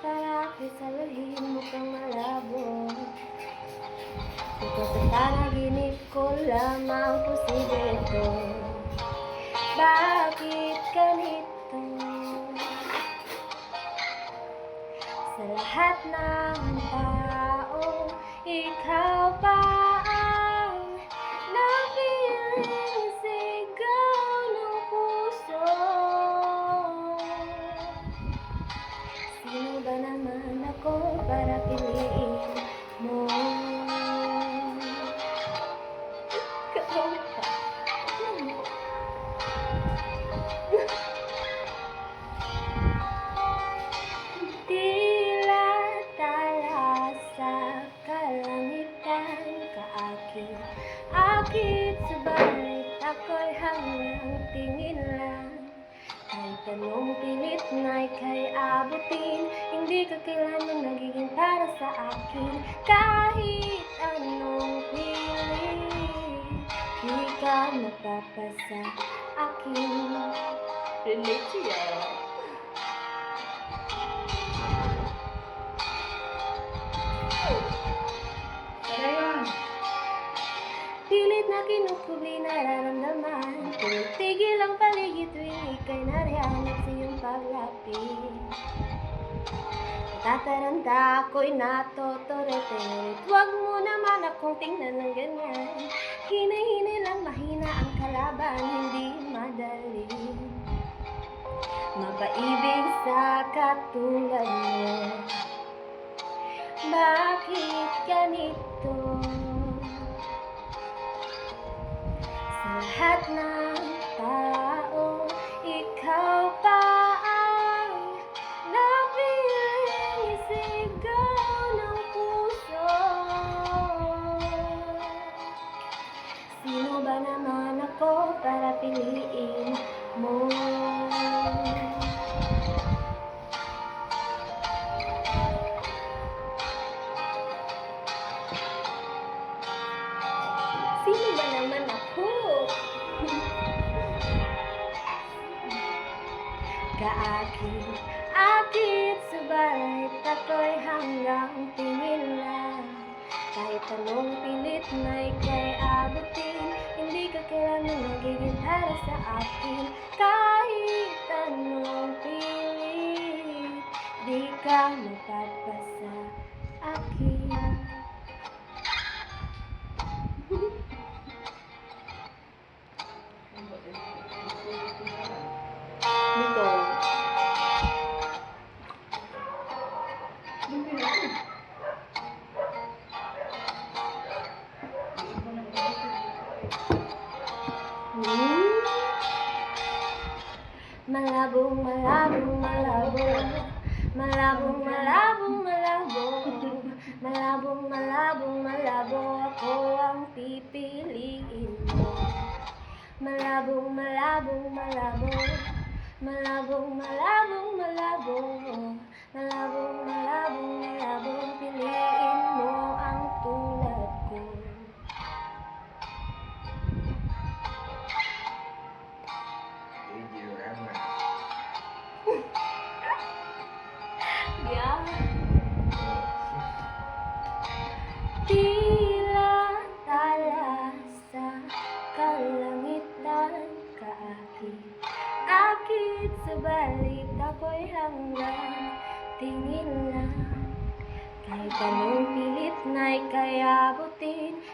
salahin mo kang malabo Ito sa panaginip ko lamang posible ito Bakit ganito? Sa lahat ng tao, ikaw pa Akit subalit ako'y hanggang tingin lang. Kahit anong pilit na'y kay abutin. Hindi ka kailanman nagiging para sa akin. Kahit anong pilit Di ka mapapasa akin. Relate siya. Ano Kinukubli nararamdaman Tumitigil ang paligid tuwing ika'y nariyan at sa iyong paglapit. Tataranta ako'y natotorete Ngunit huwag mo naman akong tingnan ng ganyan. Hinay-hinay lang mahina ang kalaban Hindi madali. Mapaibig sa katulad mo. Bakit ganito? Lahat ng tao, Sino ba naman ako? Kaakit, akit, subalit ako'y hanggang tingin lang Kahit anong pilit na'y kay abutin Hindi ka kailanman nagiging para sa akin. Kahit anong pilit Di ka mapapasa akin Nito. Hmm? Malabong, malabong, malabo Malabong, malabong, malabo Malabong, malabong, malabo Ako ang mo Malabong, malabong, malabo. Malabong, malabong, malabo. Malabong, Akit subalit ako'y hanggang tingin lang. Kahit anong pilit na'y kayabutin